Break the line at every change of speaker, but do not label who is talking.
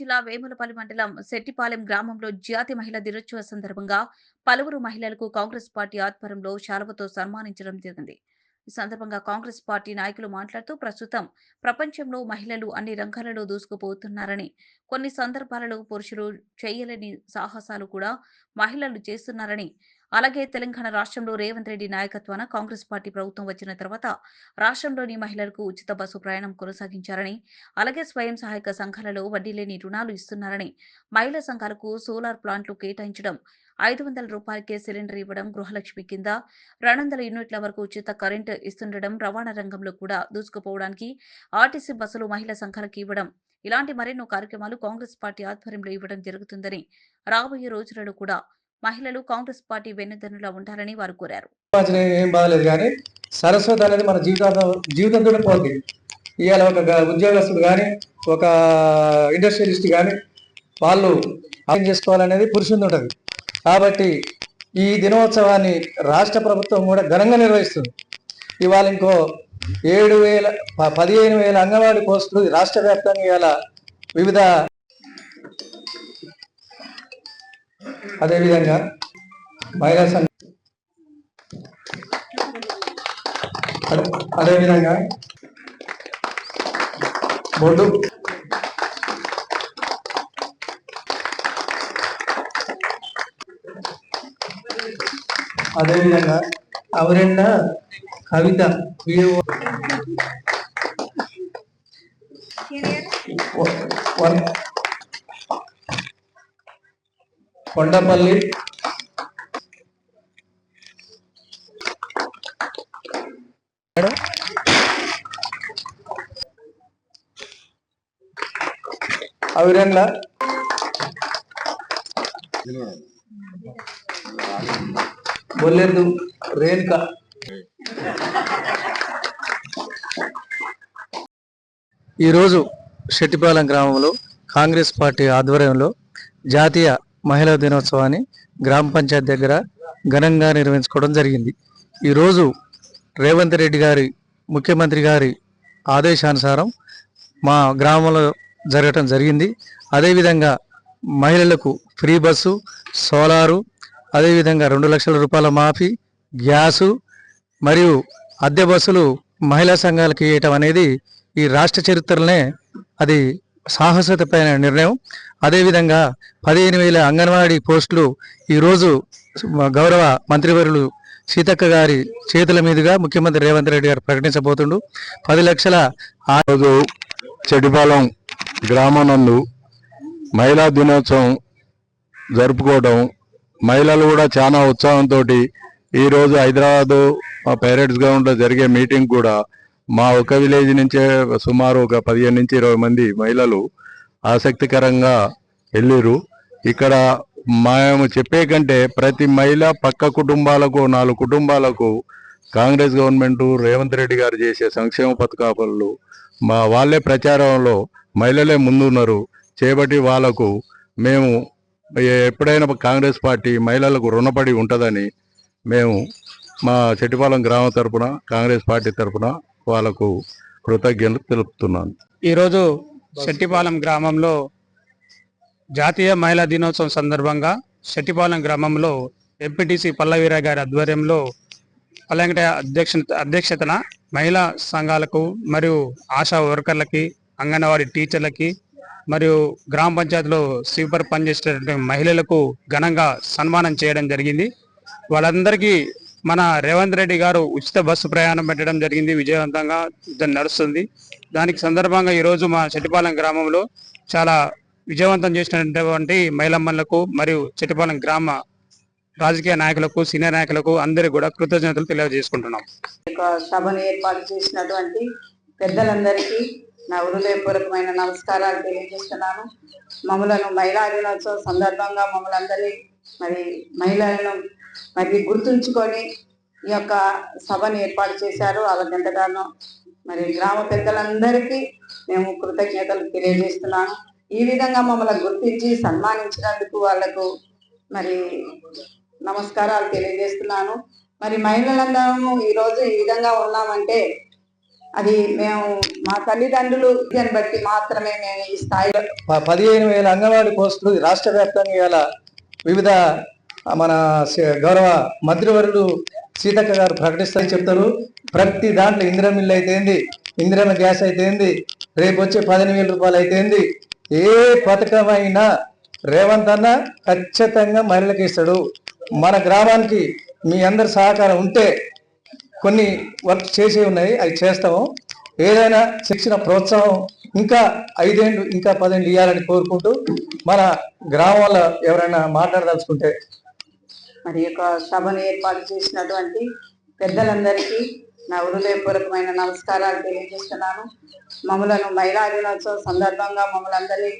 జిల్లా వేములపల్లి మండలం శెట్టిపాలెం గ్రామంలో జాతి మహిళా దినోత్సవ సందర్భంగా పలువురు మహిళలకు కాంగ్రెస్ పార్టీ ఆధ్వర్యంలో శాలవతో సన్మానించడం జరిగింది. ఈ సందర్భంగా కాంగ్రెస్ పార్టీ నాయకులు మాట్లాడుతూ ప్రస్తుతం ప్రపంచంలో మహిళలు అన్ని రంగాలలో దూసుకుపోతున్నారని కొన్ని సందర్భాలలో పురుషులు చేయలేని సాహసాలు కూడా మహిళలు చేస్తున్నారని అలాగే తెలంగాణ రాష్ట్రంలో రేవంత్ రెడ్డి నాయకత్వాన కాంగ్రెస్ పార్టీ ప్రభుత్వం వచ్చిన తర్వాత రాష్ట్రంలోని మహిళలకు ఉచిత బస్సు ప్రయాణం కొనసాగించారని అలాగే స్వయం సహాయక సంఘాలలో వడ్డీ లేని రుణాలు ఇస్తున్నారని మహిళా సంఘాలకు సోలార్ ప్లాంట్లు కేటాయించడం ఐదు వందల రూపాయలకే సిలిండర్ ఇవ్వడం గృహలక్ష్మి కింద రెండు వందల యూనిట్ల వరకు ఉచిత కరెంటు ఇస్తుండడం రవాణా రంగంలో కూడా దూసుకుపోవడానికి ఆర్టీసీ బస్సులు మహిళా సంఘాలకు ఇవ్వడం ఇలాంటి మరెన్నో కార్యక్రమాలు కాంగ్రెస్ పార్టీ ఆధ్వర్యంలో ఇవ్వడం జరుగుతుందని రాబోయే రోజులలో కూడా మహిళలు కాంగ్రెస్ పార్టీ వెన్నుదన్నులా ఉండాలని వారు కోరారు.
ఏం బాగలేదు కానీ సరస్వతి అనేది మన జీవితం జీవితంతో పోతుంది. ఇవాళ ఒక గ- ఉద్యోగస్తుడు కానీ ఒక ఇండస్ట్రియలిస్ట్ కానీ వాళ్ళు అర్థం చేసుకోవాలనేది పురుషుని ఉంటుంది. కాబట్టి ఈ దినోత్సవాన్ని రాష్ట్ర ప్రభుత్వం కూడా ఘనంగా నిర్వహిస్తుంది. ఇవాళ ఇంకో ఏడు వేల ప- పదిహేను వేల అంగన్వాడీ పోస్టులు రాష్ట్ర వ్యాప్తంగా ఇవాళ వివిధ అదేవిధంగా మహిళా సంఘ అదే- అదేవిధంగా బొడ్డు. అదేవిధంగా అవరెండ Kavitha video one- Kondapalli. Madam Bollendu Renuka. ఈరోజు శెట్టిపాలెం గ్రామంలో కాంగ్రెస్ పార్టీ ఆధ్వర్యంలో జాతీయ మహిళా దినోత్సవాన్ని గ్రామ పంచాయతీ దగ్గర ఘనంగా నిర్వహించుకోవడం జరిగింది. ఈరోజు రేవంత్ రెడ్డి గారి ముఖ్యమంత్రి గారి ఆదేశానుసారం మా గ్రామంలో జరగటం జరిగింది. అదేవిధంగా మహిళలకు ఫ్రీ బస్సు సోలారు అదేవిధంగా రెండు లక్షల రూపాయల మాఫీ గ్యాసు మరియు అద్దె బస్సులు మహిళా సంఘాలకు ఇవ్వటం అనేది ఈ రాష్ట్ర చరిత్రలోనే అది సాహసతపైన నిర్ణయం. అదేవిధంగా పదిహేను వేల అంగన్వాడీ పోస్టులు ఈరోజు గౌరవ మంత్రివర్యులు సీతక్క గారి చేతుల మీదుగా ముఖ్యమంత్రి రేవంత్ రెడ్డి గారు ప్రకటించబోతుండు. పది లక్షల ఆ-
రోజు చెడిపాలెం గ్రామనందు మహిళా దినోత్సవం జరుపుకోవడం మహిళలు కూడా చాలా ఉత్సాహంతో ఈరోజు హైదరాబాదు పేరెంట్స్ గ్రౌండ్లో జరిగే మీటింగ్ కూడా మా ఒక విలేజ్ నుంచే సుమారు ఒక పదిహేను నుంచి ఇరవై మంది మహిళలు ఆసక్తికరంగా వెళ్ళిరు ఇక్కడ మేము చెప్పే కంటే ప్రతి మహిళ పక్క కుటుంబాలకు నాలుగు కుటుంబాలకు కాంగ్రెస్ గవర్నమెంట్ రేవంత్ రెడ్డి గారు చేసే సంక్షేమ పథకాలు మా వాళ్ళే ప్రచారంలో మహిళలే ముందున్నారు. చేపట్టి వాళ్ళకు మేము ఎప్పుడైనా కాంగ్రెస్ పార్టీ మహిళలకు రుణపడి ఉంటుందని మేము మా చెట్టిపాలెం గ్రామ తరపున కాంగ్రెస్ పార్టీ తరపున వాళ్ళకు కృతజ్ఞతలు తెలుపుతున్నాను.
ఈరోజు శెట్టిపాలెం గ్రామంలో జాతీయ మహిళా దినోత్సవం సందర్భంగా శెట్టిపాలెం గ్రామంలో ఎంపీటీసీ పల్లవీర గారి ఆధ్వర్యంలో పల్లెంకట అధ్యక్ష అధ్యక్షతన మహిళా సంఘాలకు మరియు ఆశా వర్కర్లకి అంగన్వాడీ టీచర్లకి మరియు గ్రామ పంచాయతీలో స్వీపర్ పనిచేసేటువంటి మహిళలకు ఘనంగా సన్మానం చేయడం జరిగింది. వాళ్ళందరికీ మన రేవంత్ రెడ్డి గారు ఉచిత బస్సు ప్రయాణం పెట్టడం జరిగింది విజయవంతంగా ఇది నడుస్తుంది. దానికి సందర్భంగా ఈరోజు మా చెట్టిపాలెం గ్రామంలో చాలా విజయవంతం చేసినటువంటి మహిళమ్మలకు మరియు చెట్టిపాలెం గ్రామ రాజకీయ నాయకులకు సీనియర్ నాయకులకు అందరికీ కూడా కృతజ్ఞతలు తెలియజేసుకుంటున్నాం.
సభను ఏర్పాటు చేసినటువంటి పెద్దలందరికీ నా హృదయపూర్వకమైన నమస్కారాలు తెలియజేస్తున్నాను. మమ్మలను మహిళా దినోత్సవం సందర్భంగా మమ్మల్ని అందరినీ మరి మహిళలను మరి గుర్తుంచుకొని ఈ యొక్క సభను ఏర్పాటు చేశారు. వాళ్ళకి మరి గ్రామ పెద్దలందరికీ మేము కృతజ్ఞతలు తెలియజేస్తున్నాను. ఈ విధంగా మమ్మల్ని గుర్తించి సన్మానించినందుకు వాళ్ళకు మరి నమస్కారాలు తెలియజేస్తున్నాను. మరి మహిళలందరము ఈరోజు ఈ విధంగా ఉన్నామంటే అది మేము మా తల్లిదండ్రులు దాన్ని బట్టి మాత్రమే మేము ఈ స్థాయిలో
పదిహేను వేల అంగన్వాడీ పోస్టులు రాష్ట్ర వ్యాప్తంగా వివిధ మన గౌరవ మంత్రివర్యులు సీతక్క గారు ప్రకటిస్తారని చెప్తారు. ప్రతి దాంట్లో ఇందిరా మిల్లు అయితేంది ఇందిరమ్మ గ్యాస్ అయితేంది రేపు వచ్చే పదిహేను వేల రూపాయలు అయితేంది ఏ పథకమైనా రేవంత్ అన్న ఖచ్చితంగా మహిళలకు ఇస్తాడు. మన గ్రామానికి మీ అందరి సహకారం ఉంటే కొన్ని వర్క్ చేసే ఉన్నాయి అవి చేస్తాము. ఏదైనా శిక్షణ ప్రోత్సాహం ఇంకా ఐదేండ్లు ఇంకా పదేండ్లు ఇవ్వాలని కోరుకుంటూ మన గ్రామంలో ఎవరైనా మాట్లాడదలుచుకుంటే
మరి యొక్క సభను ఏర్పాటు చేసినటువంటి పెద్దలందరికీ నా హృదయపూర్వకమైన నమస్కారాలు తెలియజేస్తున్నాను. మమ్మలను మహిళా దినోత్సవం సందర్భంగా మమ్మల్ని అందరినీ